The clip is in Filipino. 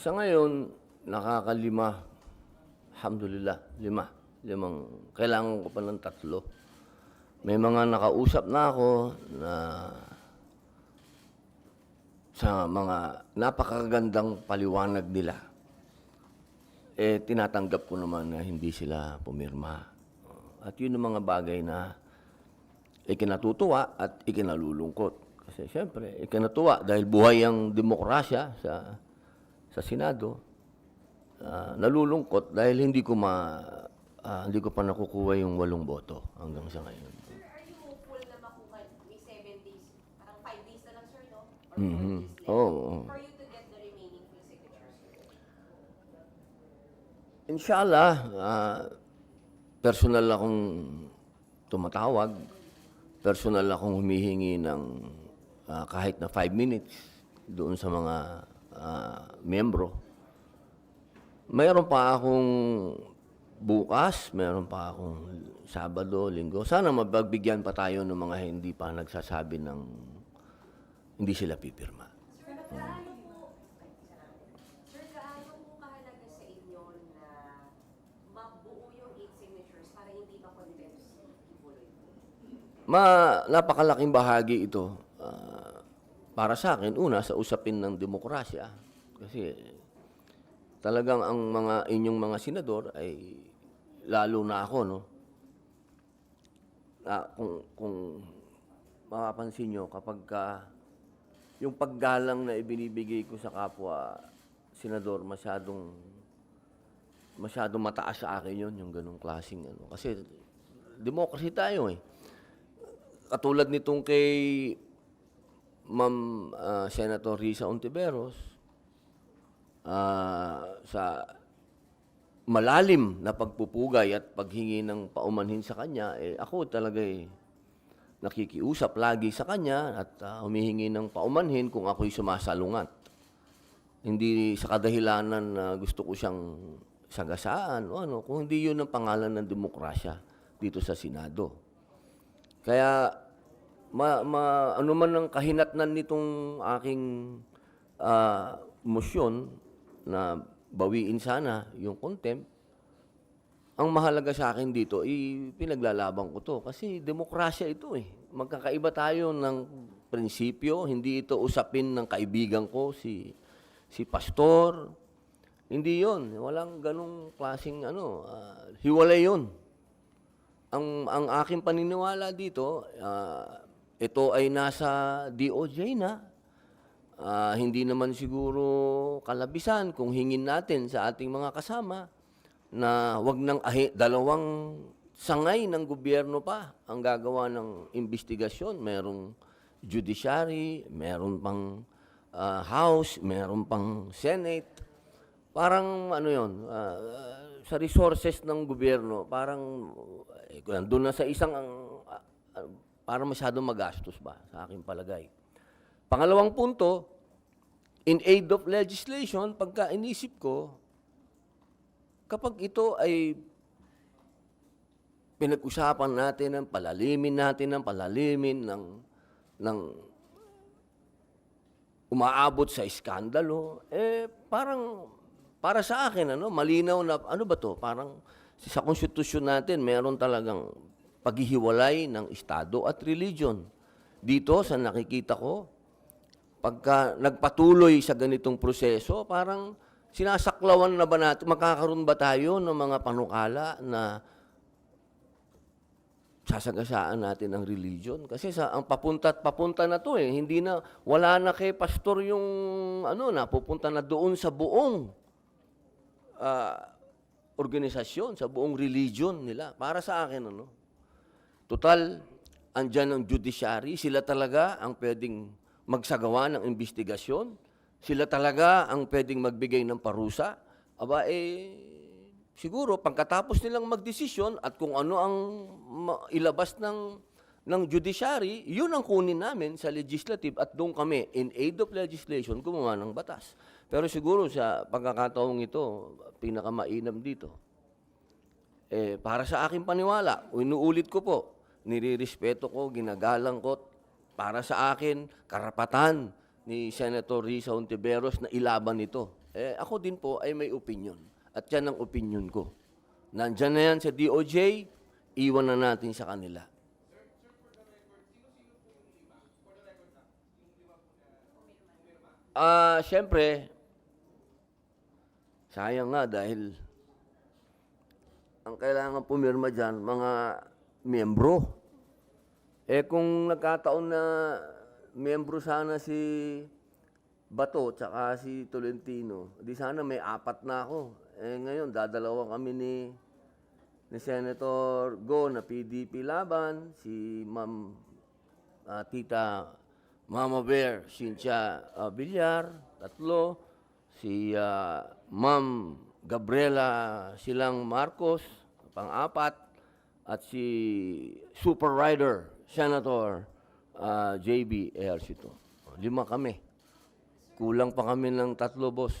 Sa ngayon, nakakalima. Alhamdulillah, lima. Limang, kailangan ko pa ng tatlo. May mga nakausap na ako na sa mga napakagandang paliwanag nila. Eh, tinatanggap ko naman na hindi sila pumirma. At yun ang mga bagay na ikinatutuwa at ikinalulungkot. Kasi siyempre, ikinatuwa dahil buhay ang demokrasya sa sa Senado. Ah, nalulungkot dahil hindi ko ma ah, hindi ko pa nakukuha yung walong boto hanggang sa ngayon. Sir, are you hopeful na makuha may seven days? Parang five days na lang, sir, no? Or Mhm. left Oo, oo. For you to get the remaining full signatures. Inshallah, ah, personal akong tumatawag, personal akong humihingi ng ah, kahit na five minutes doon sa mga ah, membro. Mayroon pa akong bukas, mayroon pa akong Sabado, Linggo. Sana mapagbigyan pa tayo ng mga hindi pa nagsasabi ng hindi sila pipirma. Sir, Kibuloy? Ma, napakalaking bahagi ito para sa akin. Una, sa usapin ng demokrasya. Kasi talagang ang mga inyong mga senador ay lalo na ako, no? Ah, kung, kung mapapansin nyo, kapag ka, yung paggalang na ibinibigay ko sa kapwa senador masyadong masyadong mataas sa akin yun, yung ganong klaseng ano. Kasi democracy tayo eh katulad nitong kay Ma'am ah, Senator Risa Ontiveros, ah, sa malalim na pagpupugay at paghingi ng paumanhin sa kanya, eh, ako talaga eh, nakikiusap lagi sa kanya at ah, humihingi ng paumanhin kung ako'y sumasalungat. Hindi sa kadahilanan na gusto ko siyang sagasaan o ano, kung hindi yun ang pangalan ng demokrasya dito sa Senado. Kaya ma, ma ano man ang kahinatnan nitong aking ah, motion na bawiin sana yung contempt, ang mahalaga sa akin dito, i pinaglalaban ko to. Kasi demokrasya ito eh. Magkakaiba tayo ng prinsipyo. Hindi ito usapin ng kaibigan ko, si, si pastor. Hindi yon Walang ganong klaseng ano. ah, hiwalay yon ang ang aking paniniwala dito, ah, ito ay nasa DOJ na. Ah, hindi naman siguro kalabisan kung hingin natin sa ating mga kasama na wag nang ahi, dalawang sangay ng gobyerno pa ang gagawa ng investigasyon. Merong judiciary, meron pang ah, House, meron pang Senate. Parang ano yon sa resources ng gobyerno, parang eh, kung doon na sa isang ang ah, parang masyadong magastos ba sa aking palagay. Pangalawang punto, in aid of legislation, pagka inisip ko, kapag ito ay pinag-usapan natin ng palalimin natin ng palalimin ng ng umaabot sa iskandalo, eh parang para sa akin ano, malinaw na ano ba to? Parang sa konstitusyon natin meron talagang paghihiwalay ng estado at religion. Dito sa nakikita ko, pagka nagpatuloy sa ganitong proseso, parang sinasaklawan na ba natin, makakaroon ba tayo ng mga panukala na sasagasaan natin ang religion? Kasi sa ang papunta at papunta na to eh hindi na wala na kay pastor yung ano na pupunta na doon sa buong ah, organisasyon sa buong religion nila. Para sa akin ano total andyan ang judiciary sila talaga ang pwedeng magsagawa ng investigasyon sila talaga ang pwedeng magbigay ng parusa aba eh siguro pagkatapos nilang magdesisyon at kung ano ang ilabas ng ng judiciary, yun ang kunin namin sa legislative at doon kami in aid of legislation gumawa ng batas. Pero siguro sa pagkakataong ito, pinakamainam dito. Eh, para sa aking paniwala, inuulit ko po, nirirespeto ko, ginagalang ko, para sa akin, karapatan ni Senator Risa Ontiveros na ilaban ito. eh, ako din po ay may opinion. At yan ang opinion ko. Nandyan na yan sa DOJ, iwan na natin sa kanila. Ah, syempre, sayang nga dahil ang kailangan pumirma dyan, mga miyembro. Eh kung nagkataon na miyembro sana si Bato tsaka si Tolentino, di sana may apat na ako. Eh ngayon, dadalawa kami ni ni Senator Go na PDP laban, si Ma'am ah, Tita Mama Bear, Cynthia ah, Villar, tatlo, si ah, Ma'am Gabriela Silang Marcos, pang-apat, at si Super Rider, Senator ah, JB Ejercito. Lima kami. Kulang pa kami ng tatlo, boss.